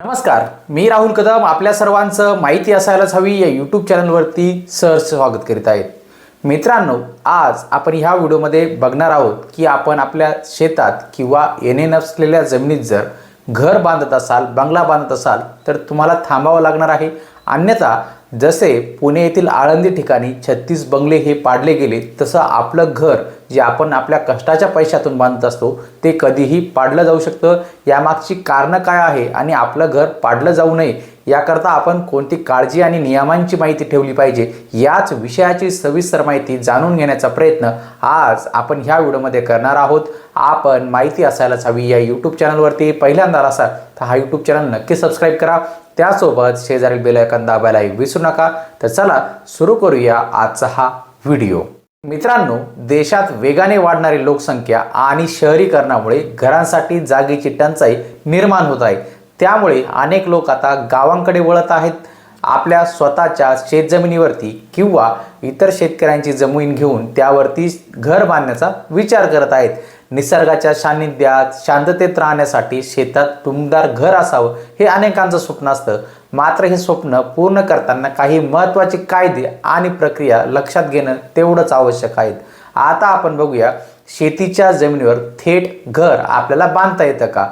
नमस्कार मी राहुल कदम. आपल्या सर्वांचं माहिती असायलाच हवी या यूट्यूब चॅनलवरती सहर्ष स्वागत करीत आहेत मित्रांनो आज आपण ह्या व्हिडिओमध्ये बघणार आहोत की आपण आपल्या शेतात किंवा येणे नसलेल्या जमिनीत जर घर बांधत असाल बंगला बांधत असाल तर तुम्हाला थांबावं लागणार आहे. अन्यथा जसे पुणे येथील आळंदी ठिकाणी छत्तीस बंगले हे पाडले गेले तसं आपलं घर जे आपण आपल्या कष्टाच्या पैशातून बांधत असतो ते कधीही पाडलं जाऊ शकतं. यामागची कारणं काय आहे आणि आपलं घर पाडलं जाऊ नये याकरता आपण कोणती काळजी आणि नियमांची माहिती ठेवली पाहिजे याच विषयाची सविस्तर माहिती जाणून घेण्याचा प्रयत्न आज आपण ह्या व्हिडिओमध्ये करणार आहोत. आपण माहिती असायलाच हवी या यूट्यूब चॅनलवरती पहिल्यांदा असाल तर हा यूट्यूब चॅनल नक्की सबस्क्राईब करा. त्यासोबत शेजारील बेलायकन दाबायलाही विसरू नका. तर चला सुरू करूया आजचा हा व्हिडिओ. मित्रांनो देशात वेगाने वाढणारी लोकसंख्या आणि शहरीकरणामुळे घरांसाठी जागेची टंचाई निर्माण होत आहे. त्यामुळे अनेक लोक आता गावांकडे वळत आहेत. आपल्या स्वतःच्या शेतजमिनीवरती किंवा इतर शेतकऱ्यांची जमीन घेऊन त्यावरती घर बांधण्याचा विचार करत आहेत. निसर्गाच्या सान्निध्यात शांततेत राहण्यासाठी शेतात टुमदार घर असावं हे अनेकांचं स्वप्न असतं. मात्र हे स्वप्न पूर्ण करताना काही महत्त्वाचे कायदे आणि प्रक्रिया लक्षात घेणं तेवढंच आवश्यक आहेत. आता आपण बघूया शेतीच्या जमिनीवर थेट घर आपल्याला बांधता येतं का?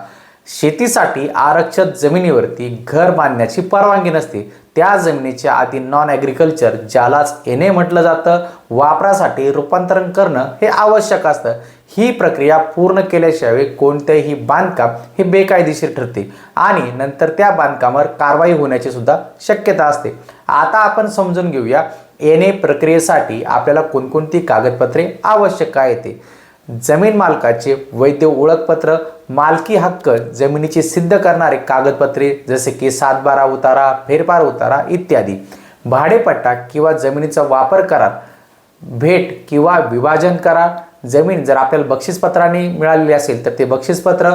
शेतीसाठी आरक्षित जमिनीवरती घर बांधण्याची परवानगी नसते. त्या जमिनीच्या आधी नॉन ॲग्रिकल्चर ज्यालाच येणे म्हटलं जातं वापरासाठी रूपांतरण करणं हे आवश्यक असतं. ही प्रक्रिया पूर्ण केल्याशिवाय कोणतेही बांधकाम हे बेकायदेशीर ठरते आणि नंतर त्या बांधकामावर कारवाई होण्याची सुद्धा शक्यता असते. आता आपण समजून घेऊया येणे प्रक्रियेसाठी आपल्याला कोणकोणती कागदपत्रे आवश्यक आहे ते जमीन मालकाचे वैध ओळखपत्र मालकी हक्क जमिनीची सिद्ध करणारे कागदपत्रे जसे की सातबारा उतारा फेरफार उतारा इत्यादी. भाडेपट्टा किंवा जमिनीचा वापर करार भेट किंवा विभाजन करार जमीन जर आपल्याला बक्षीसपत्राने मिळालेली असेल तर ते बक्षीसपत्र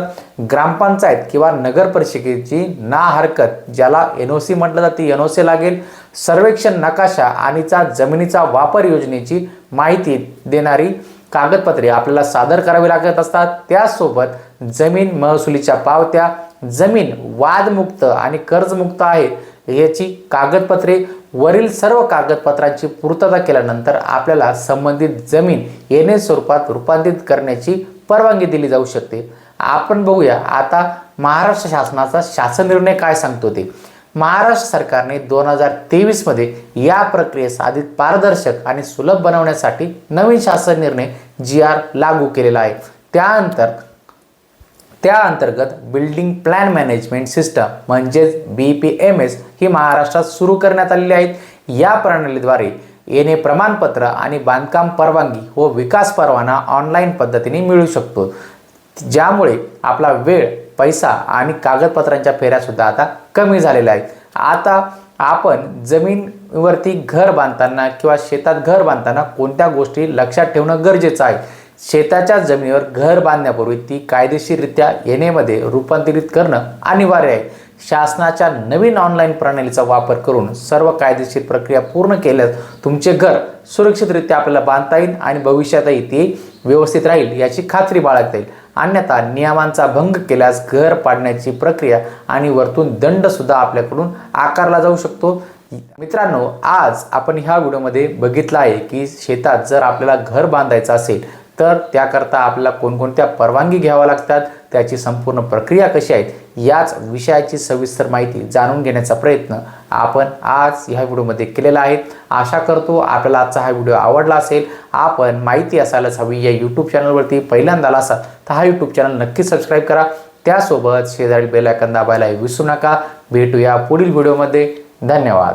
ग्रामपंचायत किंवा नगर परिषदेची ना हरकत ज्याला एन ओ सी म्हटलं जाते एन ओ सी लागेल. सर्वेक्षण नकाशा आणिचा जमिनीचा वापर योजनेची माहिती देणारी कागदपत्रे आपल्याला सादर करावी लागत असतात. त्यासोबत जमीन महसुलीच्या पावत्या जमीन वादमुक्त आणि कर्जमुक्त आहे. याची कागदपत्रे वरील सर्व कागदपत्रांची पूर्तता केल्यानंतर आपल्याला संबंधित जमीन येणे स्वरूपात रूपांतरित करण्याची परवानगी दिली जाऊ शकते. आपण बघूया आता महाराष्ट्र शासनाचा शासन निर्णय काय सांगतो ते. महाराष्ट्र सरकारने दोन हजार तेवीसमध्ये या प्रक्रियेस अधिक पारदर्शक आणि सुलभ बनवण्यासाठी नवीन शासन निर्णय जी आर लागू केलेला आहे. त्यानंतर त्या अंतर्गत बिल्डिंग प्लॅन मॅनेजमेंट सिस्टम म्हणजेच बी पी एम एस ही महाराष्ट्रात सुरू करण्यात आलेली आहेत. या प्रणालीद्वारे येणे प्रमाणपत्र आणि बांधकाम परवानगी व विकास परवाना ऑनलाईन पद्धतीने मिळू शकतो. ज्यामुळे आपला वेळ पैसा आणि कागदपत्रांच्या फेऱ्यासुद्धा आता कमी झालेल्या आहेत. आता आपण जमीनवरती घर बांधताना किंवा शेतात घर बांधताना कोणत्या गोष्टी लक्षात ठेवणं गरजेचं आहे? शेताच्या जमिनीवर घर बांधण्यापूर्वी ती कायदेशीररित्या येणेमध्ये रूपांतरित करणं अनिवार्य आहे. शासनाच्या नवीन ऑनलाईन प्रणालीचा वापर करून सर्व कायदेशीर प्रक्रिया पूर्ण केल्यास तुमचे घर सुरक्षितरित्या आपल्याला बांधता येईल आणि भविष्यातही ते व्यवस्थित राहील याची खात्री बाळगता येईल. अन्यथा नियमांचा भंग केल्यास घर पाडण्याची प्रक्रिया आणि वरतून दंडसुद्धा आपल्याकडून आकारला जाऊ शकतो. मित्रांनो आज आपण ह्या व्हिडिओमध्ये बघितलं आहे की शेतात जर आपल्याला घर बांधायचं असेल तर त्याकरता आपल्याला कोणकोणत्या परवानगी घ्याव्या लागतात त्याची संपूर्ण प्रक्रिया कशी आहे याच विषयाची सविस्तर माहिती जाणून घेण्याचा प्रयत्न आपण आज ह्या व्हिडिओमध्ये केलेला आहे. आशा करतो आपल्याला आजचा हा व्हिडिओ आवडला असेल. आपण माहिती असायलाच हवी या यूट्यूब चॅनलवरती पहिल्यांदा आला असाल तर हा यूट्यूब चॅनल नक्की सबस्क्राईब करा. त्यासोबत शेजारी बेलायकन दाबायला विसरू नका. भेटूया पुढील व्हिडिओमध्ये. धन्यवाद.